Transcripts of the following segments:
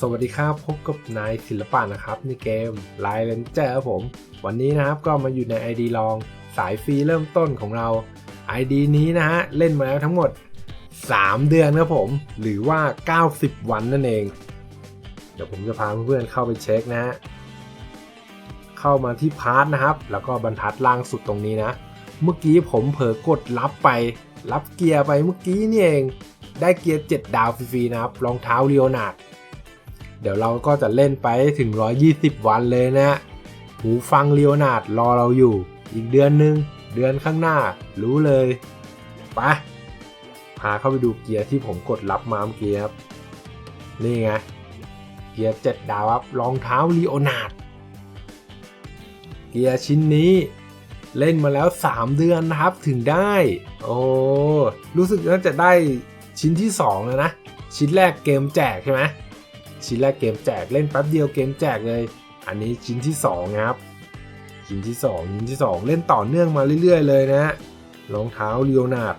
สวัสดีครับ พบกับนายศิลปะนะครับในเกม l i เลนเจอร์ครับผม วันนี้นะครับก็มาอยู่ใน ID ลองสายฟรีเริ่มต้นของเรา ID นี้นะฮะ เล่นมาแล้วทั้งหมด 3 เดือนครับผม หรือว่า 90 วันนั่นเอง เดี๋ยวผมจะพาเพื่อนๆเข้าไปเช็คนะฮะ เข้ามาที่พาร์ทนะครับ แล้วก็บรรทัดล่างสุดตรงนี้นะ เมื่อกี้ผมเผลอกดรับไป รับเกียร์ไปเมื่อกี้นี่เอง ได้เกียร์ 7 ดาวฟรีๆนะครับรองเท้าเรียวนาด เดี๋ยวเราก็จะเล่นไปถึง 120 วันเลยนะ หูฟังเรียวนาดรอเราอยู่ อีกเดือนหนึง เดือนข้างหน้า รู้เลยไปพาเข้าไปดูเกียร์ที่ผมกดรับมาเมื่อกี้ครับ นี่ไง เกียร์7ดาวครับรองเท้าเรียวนาดเกียร์ชิ้นนี้เล่นมาแล้ว 3 เดือนนะครับถึงได้ โอ้รู้สึกน่าจะได้ชิ้นที่ 2 แล้วนะ ชิ้นแรกเกมแจกใช่ไหม ชิ้นแรกเกมแจกเล่นแป๊บเดียวเกมแจกเลย อันนี้ชิ้นที่2ครับ ชิ้นที่ 2 ชิ้นที่ 2 เล่นต่อเนื่องมาเรื่อยๆ เลยนะฮะรองเท้าเรียวนาด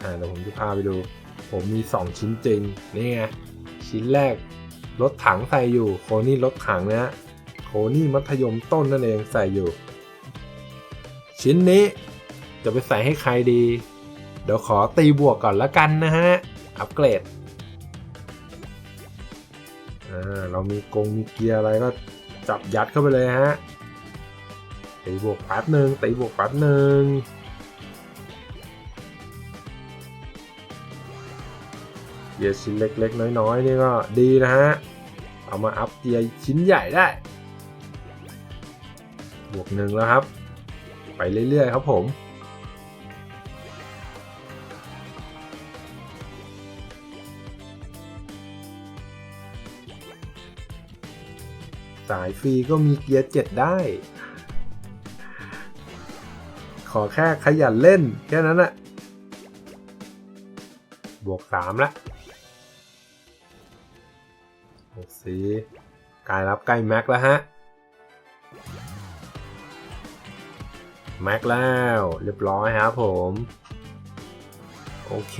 อ่าเดี๋ยวผมจะพาไปดู ผมมี 2 ชิ้นจริงนี่ไงชิ้นแรกรถถังใส่อยู่โคนี่รถถังนะฮะโคนี่มัธยมต้นนั่นเองใส่อยู่ ชิ้นนี้จะไปใส่ให้ใครดี เดี๋ยวขอตีบวกก่อนละกันนะฮะ อัปเกรด อ่าเรามีกงมีเกียร์อะไรก็จับยัดเข้าไปเลยฮะตีบวกแป๊บหนึ่งตีบวกแป๊บหนึ่งเกียร์ชิ้นเล็กๆ น้อยๆ นี่ก็ดีนะฮะ เอามาอัพเกียร์ชิ้นใหญ่ได้ บวกหนึ่งแล้วครับ ไปเรื่อยๆ ครับผม สายฟรีก็มีเกียร์เจ็ดได้ ขอแค่ขยันเล่น แค่นั้นอะบวกสามละบวกสี่กลายรับใกล้แม็กแล้วฮะ แม็กแล้วเรียบร้อยครับผม โอเค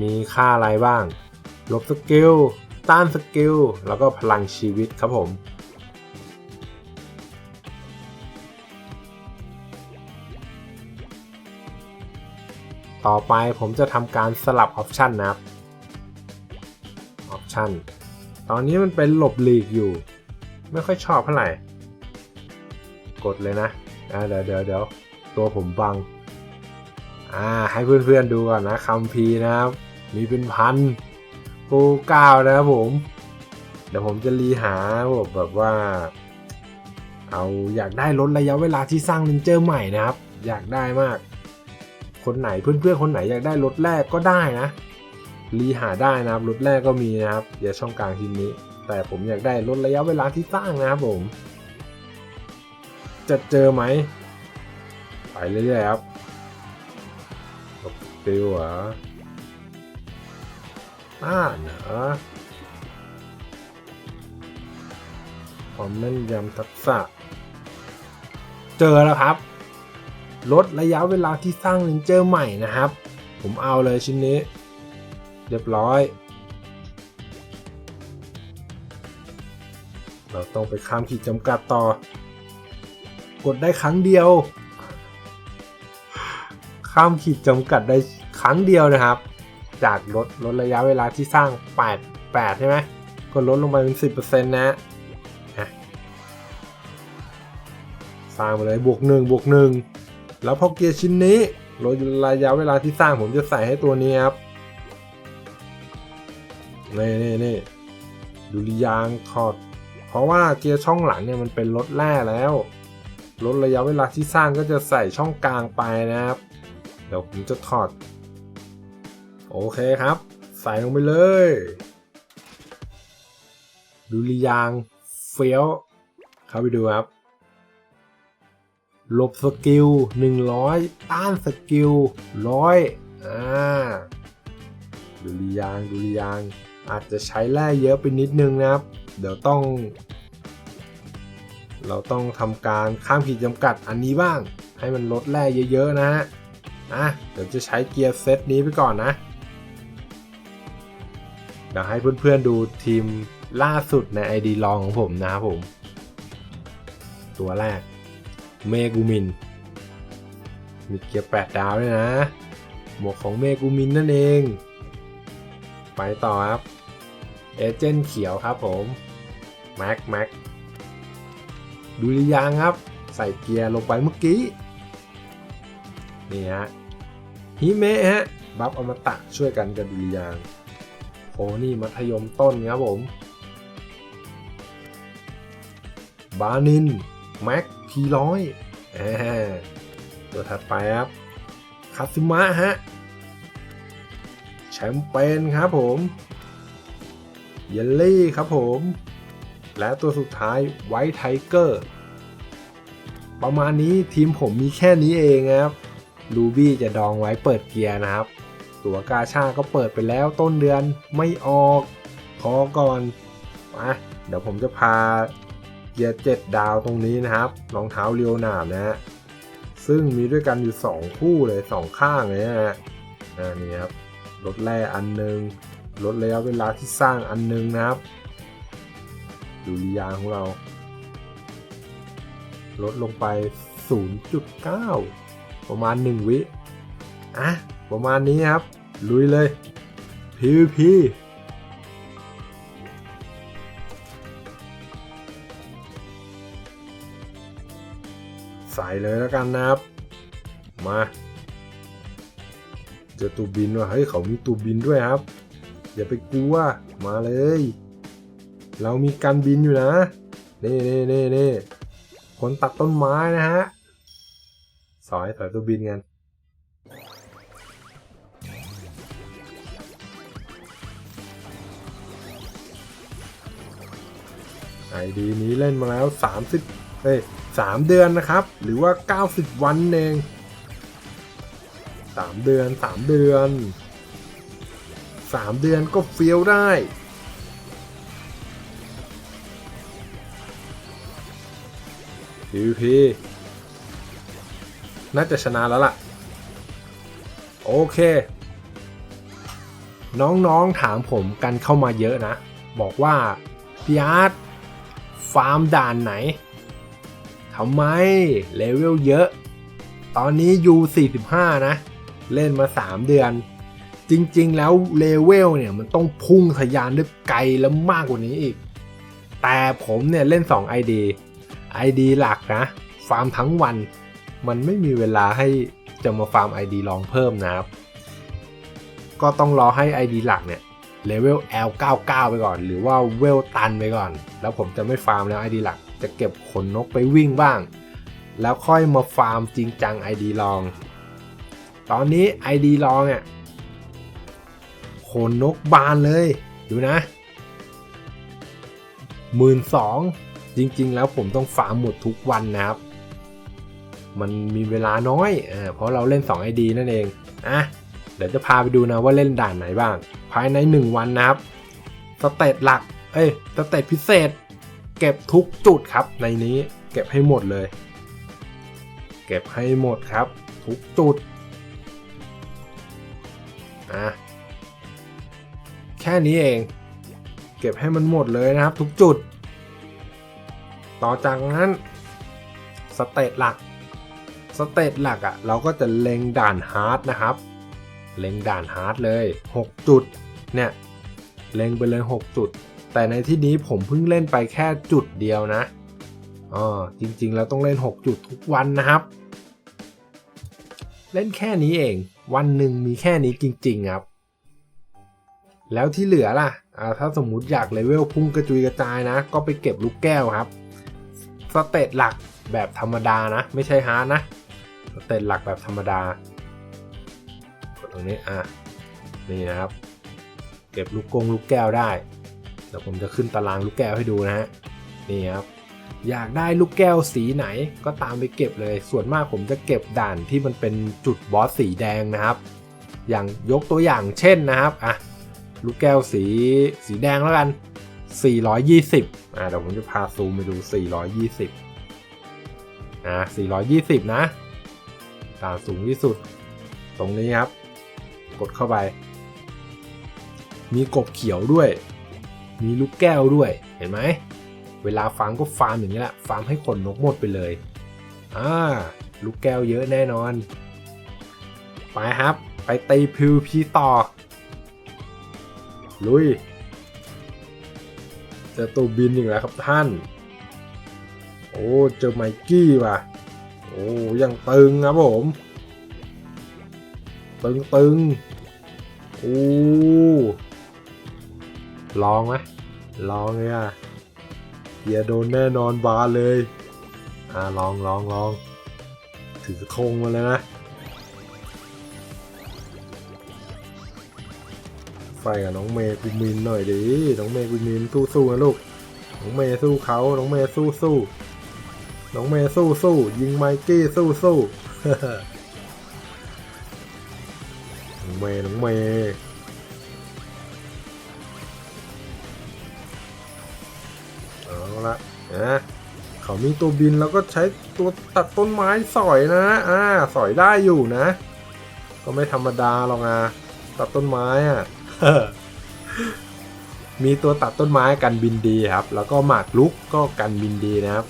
มีค่าอะไรบ้าง ลบสกิล ต้านสกิล แล้วก็พลังชีวิตครับผม ต่อไปผมจะทำการสลับออปชันนะครับออปชันตอนนี้มันเป็นหลบหลีกอยู่ ไม่ค่อยชอบเท่าไหร่ กดเลยนะเดี๋ยวเดี๋ยวเดี๋ยวตัวผมบัง อ่าให้เพื่อนๆดูก่อนนะคัมพีนะครับ มีเป็นพัน โปรเก้านะครับผม เดี๋ยวผมจะรีหาแบบแบบว่า เอาอยากได้ลดระยะเวลาที่สร้างเลนเจอร์ใหม่นะครับ อยากได้มาก คนไหนเพื่อนๆคนไหนอยากได้รถแรกก็ได้นะรีหาได้นะครับรถแรกก็มีนะครับเดี๋ยวช่องกลางทีนี้ แต่ผมอยากได้ลดระยะเวลาที่สร้างนะครับผม จะเจอไหมไปเรื่อยๆครับตบติวเหรอ อ่าเหรอความแม่นยำทักษะ เจอแล้วครับ ลดระยะเวลาที่สร้างเลนเจอร์ใหม่นะครับ ผมเอาเลยชิ้นนี้ เรียบร้อย เราต้องไปข้ามขีดจำกัดต่อ กดได้ครั้งเดียว ข้ามขีดจำกัดได้ครั้งเดียวนะครับ จากลดลดระยะเวลาที่สร้าง 8 8 ใช่ไหมก็ลดลงไปเป็น10%นะอะสร้างไปเลยบวก1บวก1แล้วพอเกียร์ชิ้นนี้ลดระยะเวลาที่สร้างผมจะใส่ให้ตัวนี้ครับนี่นี่นี่ดูริยางถอด เพราะว่าเกียร์ช่องหลังเนี่ยมันเป็นรถแร่แล้วลดระยะเวลาที่สร้างก็จะใส่ช่องกลางไปนะครับ เดี๋ยวผมจะถอด โอเคครับ ใส่ลงไปเลย ดูริยางเฟี้ยว เข้าไปดูครับ ลบสกิล 100 ต้านสกิล100อ่าดูริยางดูริยาง อาจจะใช้แร่เยอะไปนิดนึงนะครับ เดี๋ยวต้อง เราต้องทำการข้ามขีดจำกัดอันนี้บ้าง ให้มันลดแร่เยอะๆนะฮะอะเดี๋ยวจะใช้เกียร์เซตนี้ไปก่อนนะ เดี๋ยวให้เพื่อนๆดูทีมล่าสุดใน ID ลองของผมนะครับผม ตัวแรก เมกูมิน มีเกียร์แปดดาวด้วยนะ หมวกของเมกูมินนั่นเอง ไปต่อครับ เอเจนต์เขียวครับผม แม็กแม็กดูรือยังครับ ใส่เกียร์ลงไปเมื่อกี้ นี่ฮะฮิเมะฮะ บัฟอมตะช่วยกันกับดุริยาง อ้นี่มัธยมต้นครับผม บานิน แม็กพีร้อยตัวถัดไปครับคาซึมะฮะ แชมเปญครับผมเยลลี่ครับผม และตัวสุดท้ายไวท์ไทเกอร์ประมาณนี้ทีมผมมีแค่นี้เองครับลูบี้จะดองไว้เปิดเกียร์นะครับ ตัวกาชาก็เปิดไปแล้วต้นเดือนไม่ออกพอก่อนมาเดี๋ยวผมจะพาเกียร์เจ็ดดาวตรงนี้นะครับรองเท้าเรียวหนามนะฮะซึ่งมีด้วยกันอยู่ 2 คู่เลย 2 ข้างเลยนะฮะนี่ครับรถแร่อันหนึ่งลดระยะเวลาที่สร้างอันหนึงนะครับดูรียางของเรา ลดลงไป 0.9 ประมาณ 1 วิ อะ ประมาณนี้ครับ ลุยเลย PVP ใส่เลยแล้วกันนะครับ มาเจอตูบินว่ะเฮ้ยเขามีตูบินด้วยครับ อย่าไปกลัวมาเลย เรามีการบินอยู่นะนี่นี่นี่นี่คนตัดต้นไม้นะฮะสอยสอยตัวบินกัน ไอดีนี้เล่นมาแล้ว 30เอ้ย3เดือนนะครับ หรือว่า 90 วันเอง3เดือน 3 เดือน 3 เดือนก็เฟี้ยวได้ PVP น่าจะชนะแล้วล่ะ โอเค น้องๆถามผมกันเข้ามาเยอะนะ บอกว่าพี่อาร์ต ฟาร์มด่านไหนทำไมเลเวลเยอะ ตอนนี้ U45 นะ เล่นมา 3 เดือน จริงๆ แล้วเลเวลเนี่ยมันต้องพุ่งทะยานได้ไกลแล้วมากกว่านี้อีก แต่ผมเนี่ยเล่น 2 ID ID หลักนะ ฟาร์มทั้งวัน มันไม่มีเวลาให้จะมาฟาร์ม ID ลองเพิ่มนะครับ ก็ต้องรอให้ ID หลักเนี่ย เลเวล L99 ไปก่อน หรือว่าเวลตันไปก่อน แล้วผมจะไม่ฟาร์มแล้ว ID หลัก จะเก็บขนนกไปวิ่งบ้าง แล้วค่อยมาฟาร์มจริงจัง ID ลอง ตอนนี้ ID ลองเนี่ยขนนกบานเลยดูนะหมื่นสองจริง ๆ แล้วผมต้องฟาร์มหมดทุกวันนะครับ มันมีเวลาน้อยอเพราะเราเล่น 2 ID นั่นเองอะ เดี๋ยวจะพาไปดูนะว่าเล่นด่านไหนบ้าง ภายใน 1 วันนะครับสเตตหลัก เอ้ยสเตตพิเศษ เก็บทุกจุดครับ ในนี้เก็บให้หมดเลย เก็บให้หมดครับ ทุกจุดอะแค่นี้เอง เก็บให้มันหมดเลยนะครับ ทุกจุด ต่อจากนั้นสเตตหลักสเตตหลักอะ่ะ เราก็จะเล็งด่านฮาร์ดนะครับ เล็งด่านฮาร์ดเลย 6 จุด เนี่ย เล็งไปเลย 6 จุด แต่ในที่นี้ผมเพิ่งเล่นไปแค่จุดเดียวนะอ๋อจริงๆ แล้วต้องเล่น 6 จุดทุกวันนะครับ เล่นแค่นี้เอง วันหนึ่งมีแค่นี้จริง ๆ ครับ แล้วที่เหลือล่ะอ่าถ้าสมมุติอยากเลเวลพุ่งกระจุยกระจายนะ ก็ไปเก็บลูกแก้วครับ สเตตหลักแบบธรรมดานะ ไม่ใช่ฮาร์ดนะ สเตตหลักแบบธรรมดากดต รงนี้อะนี่นะครับ เก็บลูกกงลูกแก้วได้เดี๋ยวผมจะขึ้นตารางลูกแก้วให้ดูนะฮะนี่ครับอยากได้ลูกแก้วสีไหนก็ตามไปเก็บเลย ส่วนมากผมจะเก็บด่านที่มันเป็นจุดบอสสีแดงนะครับ อย่างยกตัวอย่างเช่นนะครับอะลูกแก้วสีสีแดงแล้วกัน 420อ่าเดี๋ยวผมจะพาซูมไปดู 420อ่า420 นะด่านสูงที่สุด ตรงนี้ครับ กดเข้าไป มีกบเขียวด้วย มีลูกแก้วด้วย เห็นไหม เวลาฟาร์มก็ฟาร์มอย่างนี้แหละ ฟาร์มให้ขนนกหมดไปเลย อ่า ลูกแก้วเยอะแน่นอน ไปครับ ไปตีพิวพีต่อ ลุย เจอตัวบินอีกแล้วครับท่าน โอ้ เจอไมกี้ว่ะ โอ้ยังตึงครับผม ตึงตึง โอ้ลองไหมลองเลยอะเกียร์โดนแน่นอนบาเลย อ่าลองลองลองถือธงมาเลยนะ ไฟกับน้องเมย์กูมินหน่อยดิ น้องเมย์กูมินสู้สู้นะลูก น้องเมย์สู้เขา น้องเมย์สู้สู้ น้องเมย์สู้สู้ ยิงไมกี้สู้สู้ เมย์น้องเมย์เอาละนะเขามีตัวบินแล้วก็ใช้ตัวตัดต้นไม้สอยนะอ่าสอยได้อยู่นะ ก็ไม่ธรรมดาหรอกนะตัดต้นไม้อะมีตัวตัดต้นไม้กันบินดีครับ แล้วก็หมากลุกก็กันบินดีนะครับ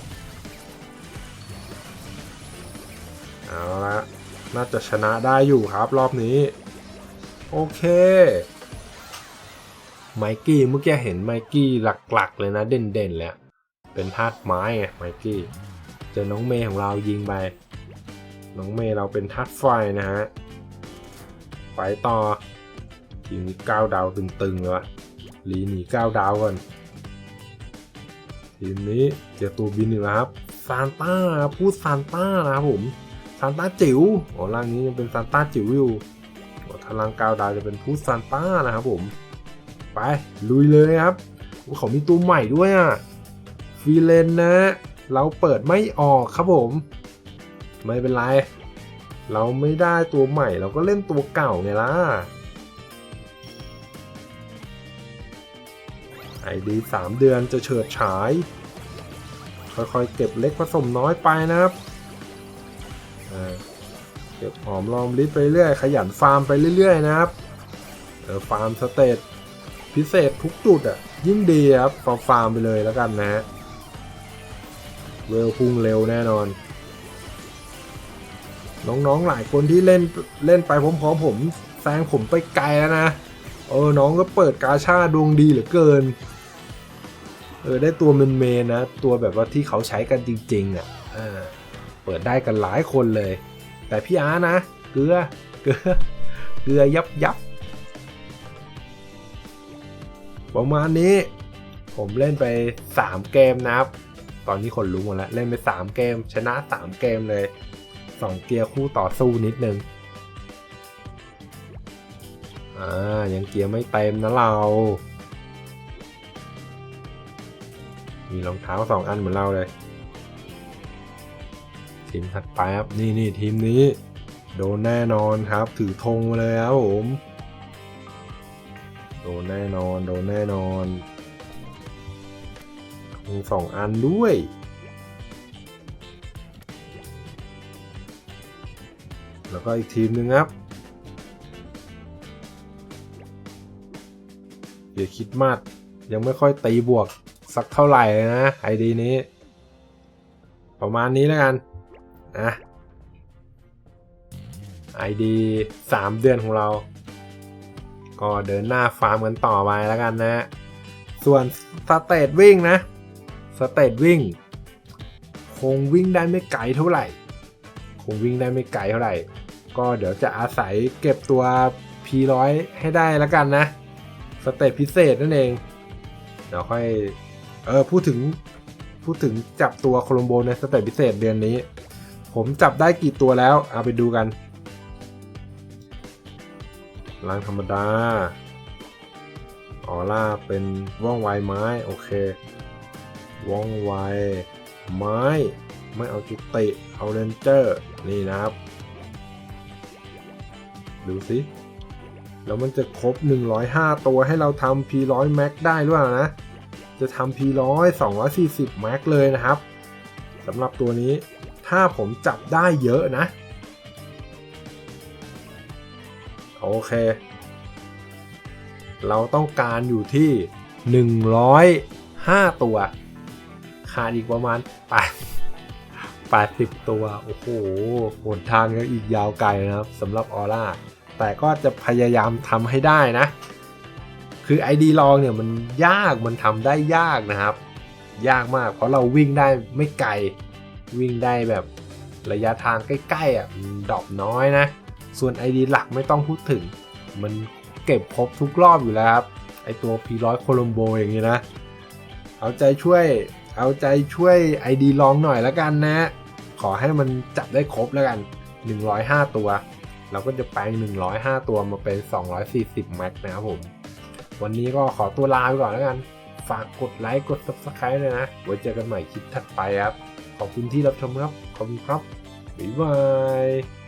เอาละน่าจะชนะได้อยู่ครับรอบนี้ โอเคไมกี้เมื่อกี้เห็นไมกี้หลักๆ เลยนะเด่นๆเลยอะเป็นธาตุไม้ไงไมกี้เจอน้องเมย์ของเรายิงไป น้องเมย์เราเป็นธาตุไฟนะฮะไปต่อทีนี้ก้าวดาวตึงๆเลยวะลีหนีก้าวดาวก่อนทีมนี้เจอตัวบินอีกแล้วครับซานต้าพูดซานต้านะครับผมซานต้าจิ๋วอ๋อร่างนี้ยังเป็นซานต้าจิ๋วอยู่ ถ้าร่างก้าดาวจะเป็นพูดซานต้านะครับผม ไปลุยเลยครับเขามีตัวใหม่ด้วยอะฟีเลนนะ เราเปิดไม่ออกครับผม ไม่เป็นไร เราไม่ได้ตัวใหม่ เราก็เล่นตัวเก่าไงล่ะไอดีสามเดือนจะเฉิดฉาย ค่อยๆเก็บเล็กผสมน้อยไปนะครับ เก็บหอมรอมริบไปเรื่อยขยันฟาร์มไปเรื่อย ๆ นะครับเออฟาร์มสเตตพิเศษทุกจุดอะ ยิ่งดีครับฟาร์มฟาร์มไปเลยแล้วกันนะฮะเวลพุ่งเร็วแน่นอน น้องๆหลายคนที่เล่นเล่นไปพร้อมๆผมแซงผมไปไกลแล้วนะเออน้องก็เปิดกาชาดวงดีเหลือเกินเออได้ตัวเมนเมนนะ ตัวแบบว่าที่เขาใช้กันจริงๆอะอ่าเปิดได้กันหลายคนเลย แต่พี่อาร์นะ เกลือ เกลือ เกลือยับยับ ประมาณนี้ ผมเล่นไป 3 เกมนะครับ ตอนนี้คนรู้หมดแล้ว เล่นไป 3 เกม ชนะ 3 เกมเลย 2 เกียร์คู่ต่อสู้นิดนึง อ่า ยังเกียร์ไม่เต็มนะเรา มีรองเท้าสองอันเหมือนเราเลย ทีมถัดไปครับนี่นี่ทีมนี้ โดนแน่นอนครับ ถือธงมาเลยครับผม โดนแน่นอน โดนแน่นอนธงสองอันด้วยแล้วก็อีกทีมหนึ่งครับเดี๋ยวคิดมากยังไม่ค่อยตีบวกสักเท่าไหร่นะไอดีนี้ ประมาณนี้แล้วกันะไอดีสามเดือนของเรา ก็เดินหน้าฟาร์มกันต่อไปแล้วกันนะ ส่วนสเตตวิ่งนะ สเตตวิ่ง คงวิ่งได้ไม่ไกลเท่าไหร่ คงวิ่งได้ไม่ไกลเท่าไหร่ ก็เดี๋ยวจะอาศัยเก็บตัว P100 ให้ได้แล้วกันนะ สเตตพิเศษนั่นเอง เดี๋ยวค่อย เออพูดถึง พูดถึงจับตัวโคลมโบในสเตตพิเศษเดือนนี้ ผมจับได้กี่ตัวแล้ว เอาไปดูกันล้างธรรมดา ออร่าเป็นว่องไวไม้ โอเค ว่องไวไม้ ไม่เอาจุติ เอาเรนเจอร์ นี่นะครับ ดูสิ แล้วมันจะครบ 105 ตัวให้เราทำ P100 Max ได้หรือเปล่านะ จะทำ P100 240 Max เลยนะครับสำหรับตัวนี้ ถ้าผมจับได้เยอะนะ โอเค เราต้องการอยู่ที่ 105 ตัว ขาดอีกประมาณ8 80 ตัว โอ้โหหนทางยังอีกยาวไกลนะครับสำหรับออร่า แต่ก็จะพยายามทำให้ได้นะ คือ ID ลองเนี่ยมันยากมันทำได้ยากนะครับ ยากมากเพราะเราวิ่งได้ไม่ไกล วิ่งได้แบบระยะทางใกล้ๆอะมันดอปน้อยนะ ส่วน ID หลักไม่ต้องพูดถึง มันเก็บครบทุกรอบอยู่แล้วครับ ไอตัว P100 โคลัมโบอย่างนี้นะ เอาใจช่วย เอาใจช่วย ID ลองหน่อยแล้วกันนะ ขอให้มันจับได้ครบแล้วกัน 105 ตัว เราก็จะแปลง 105 ตัวมาเป็น 240 แม็กนะครับผม วันนี้ก็ขอตัวลาไปก่อนแล้วกัน ฝากกดไลค์ กด subscribe เลยนะ ไว้เจอกันใหม่คลิปถัดไปครับ ขอบคุณที่รับชมครับ ขอบคุณครับ บ๊ายบาย